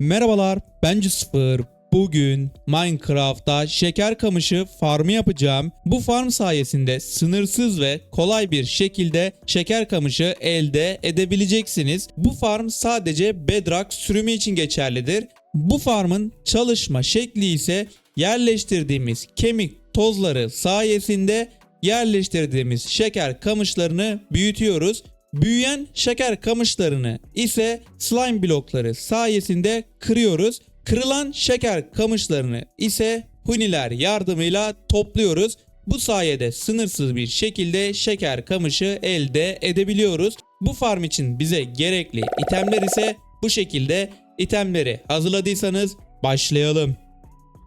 Merhabalar, ben Sıfır. Bugün Minecraft'ta şeker kamışı farmı yapacağım. Bu farm sayesinde sınırsız ve kolay bir şekilde şeker kamışı elde edebileceksiniz. Bu farm sadece Bedrock sürümü için geçerlidir. Bu farmın çalışma şekli ise yerleştirdiğimiz kemik tozları sayesinde yerleştirdiğimiz şeker kamışlarını büyütüyoruz. Büyüyen şeker kamışlarını ise slime blokları sayesinde kırıyoruz. Kırılan şeker kamışlarını ise huniler yardımıyla topluyoruz. Bu sayede sınırsız bir şekilde şeker kamışı elde edebiliyoruz. Bu farm için bize gerekli itemler ise bu şekilde itemleri hazırladıysanız başlayalım.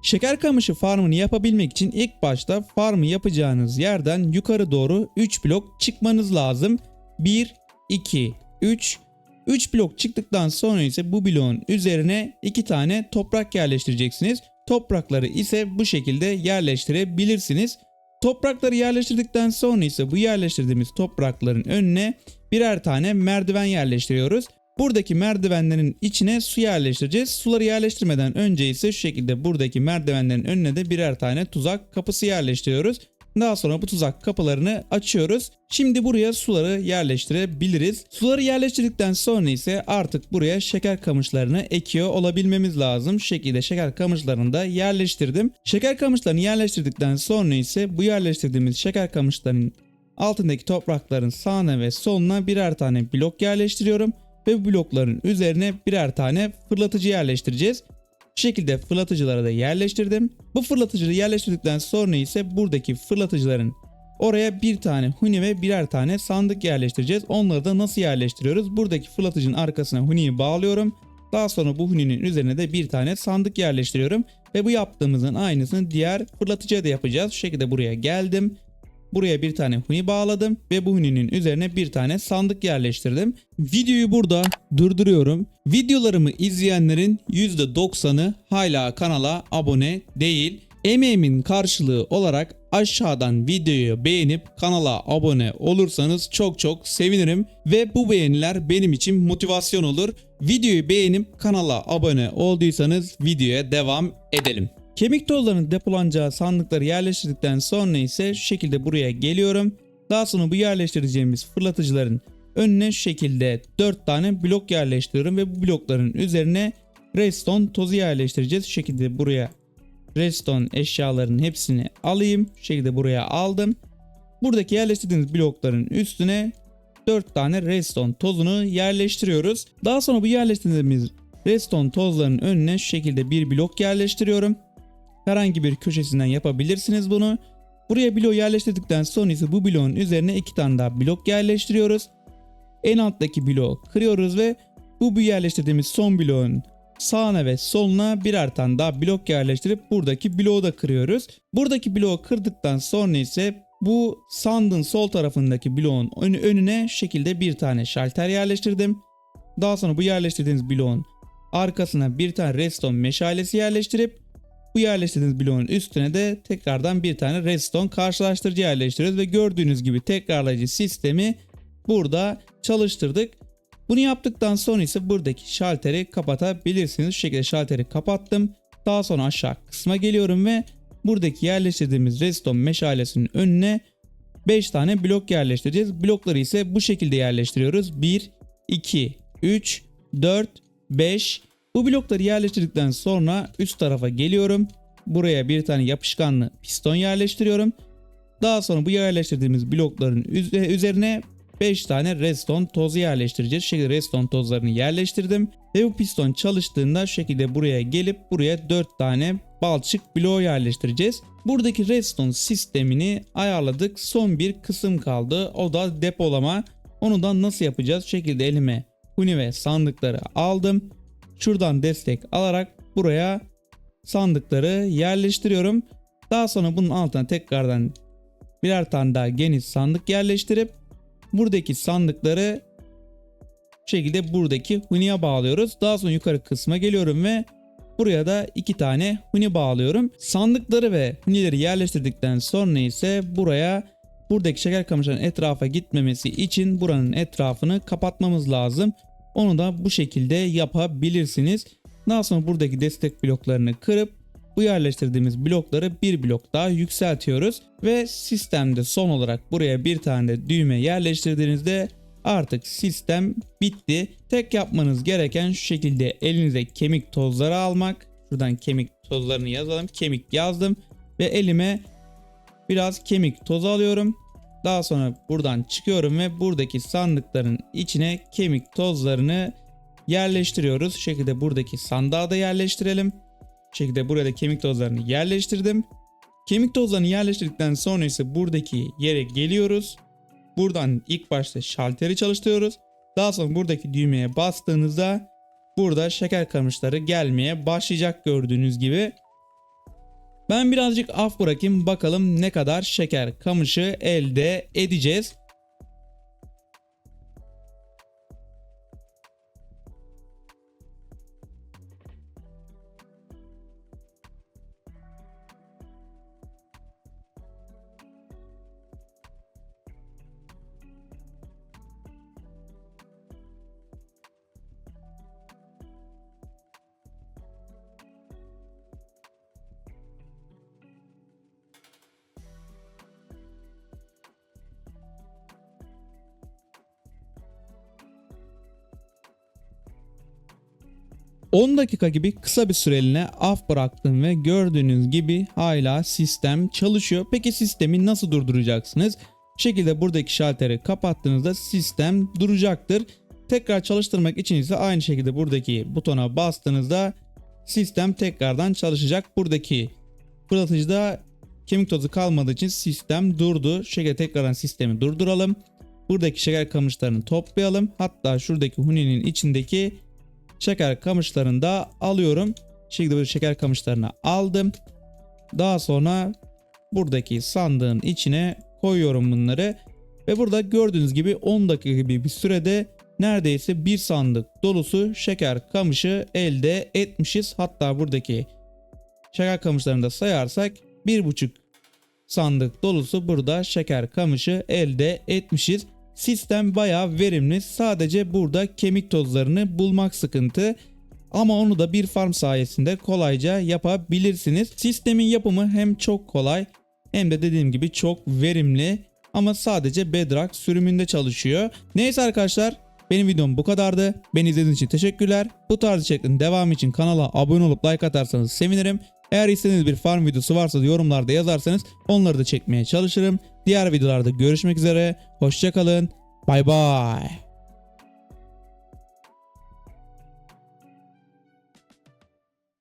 Şeker kamışı farmını yapabilmek için ilk başta farmı yapacağınız yerden yukarı doğru 3 blok çıkmanız lazım. 1, 2, 3. 3 blok çıktıktan sonra ise bu bloğun üzerine 2 tane toprak yerleştireceksiniz. Toprakları ise bu şekilde yerleştirebilirsiniz. Toprakları yerleştirdikten sonra ise bu yerleştirdiğimiz toprakların önüne birer tane merdiven yerleştiriyoruz. Buradaki merdivenlerin içine su yerleştireceğiz. Suları yerleştirmeden önce ise şu şekilde buradaki merdivenlerin önüne de birer tane tuzak kapısı yerleştiriyoruz. Daha sonra bu tuzak kapılarını açıyoruz. Şimdi buraya suları yerleştirebiliriz. Suları yerleştirdikten sonra ise artık buraya şeker kamışlarını ekiyor olabilmemiz lazım. Şu şekilde şeker kamışlarını da yerleştirdim. Şeker kamışlarını yerleştirdikten sonra ise bu yerleştirdiğimiz şeker kamışlarının altındaki toprakların sağına ve soluna birer tane blok yerleştiriyorum ve bu blokların üzerine birer tane fırlatıcı yerleştireceğiz. Bu şekilde fırlatıcıları da yerleştirdim. Bu fırlatıcıları yerleştirdikten sonra ise buradaki fırlatıcıların oraya bir tane huni ve birer tane sandık yerleştireceğiz. Onları da nasıl yerleştiriyoruz? Buradaki fırlatıcının arkasına huniyi bağlıyorum. Daha sonra bu huninin üzerine de bir tane sandık yerleştiriyorum. Ve bu yaptığımızın aynısını diğer fırlatıcıya da yapacağız. Şu şekilde buraya geldim. Buraya bir tane huni bağladım ve bu huninin üzerine bir tane sandık yerleştirdim. Videoyu burada durduruyorum. Videolarımı izleyenlerin %90'ı hala kanala abone değil. Emeğimin karşılığı olarak aşağıdan videoyu beğenip kanala abone olursanız çok çok sevinirim ve bu beğeniler benim için motivasyon olur. Videoyu beğenip kanala abone olduysanız videoya devam edelim. Kemik tozlarının depolanacağı sandıkları yerleştirdikten sonra ise şu şekilde buraya geliyorum. Daha sonra bu yerleştireceğimiz fırlatıcıların önüne şu şekilde 4 tane blok yerleştiriyorum ve bu blokların üzerine redstone tozu yerleştireceğiz. Şu şekilde buraya redstone eşyalarının hepsini alayım. Şu şekilde buraya aldım. Buradaki yerleştirdiğimiz blokların üstüne 4 tane redstone tozunu yerleştiriyoruz. Daha sonra bu yerleştirdiğimiz redstone tozlarının önüne şu şekilde bir blok yerleştiriyorum. Herhangi bir köşesinden yapabilirsiniz bunu. Buraya bloğu yerleştirdikten sonra ise bu bloğun üzerine iki tane daha blok yerleştiriyoruz. En alttaki bloğu kırıyoruz ve bu yerleştirdiğimiz son bloğun sağına ve soluna birer tane daha blok yerleştirip buradaki bloğu da kırıyoruz. Buradaki bloğu kırdıktan sonra ise bu sandığın sol tarafındaki bloğun önüne şekilde bir tane şalter yerleştirdim. Daha sonra bu yerleştirdiğiniz bloğun arkasına bir tane redstone meşalesi yerleştirip bu yerleştirdiğiniz bloğun üstüne de tekrardan bir tane redstone karşılaştırıcı yerleştiriyoruz ve gördüğünüz gibi tekrarlayıcı sistemi burada çalıştırdık. Bunu yaptıktan sonra ise buradaki şalteri kapatabilirsiniz. Şu şekilde şalteri kapattım. Daha sonra aşağı kısma geliyorum ve buradaki yerleştirdiğimiz redstone meşalesinin önüne 5 tane blok yerleştireceğiz. Blokları ise bu şekilde yerleştiriyoruz. 1, 2, 3, 4, 5. Bu blokları yerleştirdikten sonra üst tarafa geliyorum. Buraya bir tane yapışkanlı piston yerleştiriyorum. Daha sonra bu yerleştirdiğimiz blokların üzerine 5 tane redstone tozu yerleştireceğiz. Şu şekilde redstone tozlarını yerleştirdim. Ve bu piston çalıştığında şu şekilde buraya gelip buraya 4 tane balçık bloğu yerleştireceğiz. Buradaki redstone sistemini ayarladık. Son bir kısım kaldı. O da depolama. Onu da nasıl yapacağız? Şu şekilde elime huni ve sandıkları aldım. Şuradan destek alarak buraya sandıkları yerleştiriyorum. Daha sonra bunun altına tekrardan birer tane daha geniş sandık yerleştirip buradaki sandıkları şekilde buradaki huniye bağlıyoruz. Daha sonra yukarı kısma geliyorum ve buraya da iki tane huni bağlıyorum. Sandıkları ve hunileri yerleştirdikten sonra ise buraya buradaki şeker kamışların etrafa gitmemesi için buranın etrafını kapatmamız lazım. Onu da bu şekilde yapabilirsiniz. Daha sonra buradaki destek bloklarını kırıp bu yerleştirdiğimiz blokları bir blok daha yükseltiyoruz ve sistemde son olarak buraya bir tane de düğme yerleştirdiğinizde artık sistem bitti. Tek yapmanız gereken şu şekilde elinize kemik tozları almak. Şuradan kemik tozlarını yazalım. Kemik yazdım ve elime biraz kemik tozu alıyorum. Daha sonra buradan çıkıyorum ve buradaki sandıkların içine kemik tozlarını yerleştiriyoruz. Şu şekilde buradaki sandığa da yerleştirelim. Bu şekilde buraya da kemik tozlarını yerleştirdim. Kemik tozlarını yerleştirdikten sonra ise buradaki yere geliyoruz. Buradan ilk başta şalteri çalıştırıyoruz. Daha sonra buradaki düğmeye bastığınızda burada şeker kamışları gelmeye başlayacak gördüğünüz gibi. Ben birazcık af bırakayım bakalım ne kadar şeker kamışı elde edeceğiz. ...10 dakika gibi kısa bir süreliğine af bıraktım ve gördüğünüz gibi hala sistem çalışıyor. Peki sistemi nasıl durduracaksınız? Bu şekilde buradaki şalteri kapattığınızda sistem duracaktır. Tekrar çalıştırmak için ise aynı şekilde buradaki butona bastığınızda sistem tekrardan çalışacak. Buradaki fırlatıcıda kemik tozu kalmadığı için sistem durdu. Şu şekilde tekrardan sistemi durduralım. Buradaki şeker kamışlarını toplayalım. Hatta şuradaki huninin içindeki şeker kamışlarını da alıyorum. Şimdi bu şeker kamışlarını aldım. Daha sonra buradaki sandığın içine koyuyorum bunları. Ve burada gördüğünüz gibi 10 dakika gibi bir sürede neredeyse bir sandık dolusu şeker kamışı elde etmişiz. Hatta buradaki şeker kamışlarını da sayarsak 1,5 sandık dolusu burada şeker kamışı elde etmişiz. Sistem bayağı verimli. Sadece burada kemik tozlarını bulmak sıkıntı. Ama onu da bir farm sayesinde kolayca yapabilirsiniz. Sistemin yapımı hem çok kolay hem de dediğim gibi çok verimli. Ama sadece Bedrock sürümünde çalışıyor. Neyse arkadaşlar benim videom bu kadardı. Beni izlediğiniz için teşekkürler. Bu tarz içeriklerin devamı için kanala abone olup like atarsanız sevinirim. Eğer istediğiniz bir farm videosu varsa da yorumlarda yazarsanız onları da çekmeye çalışırım. Diğer videolarda görüşmek üzere. Hoşçakalın. Bay bay.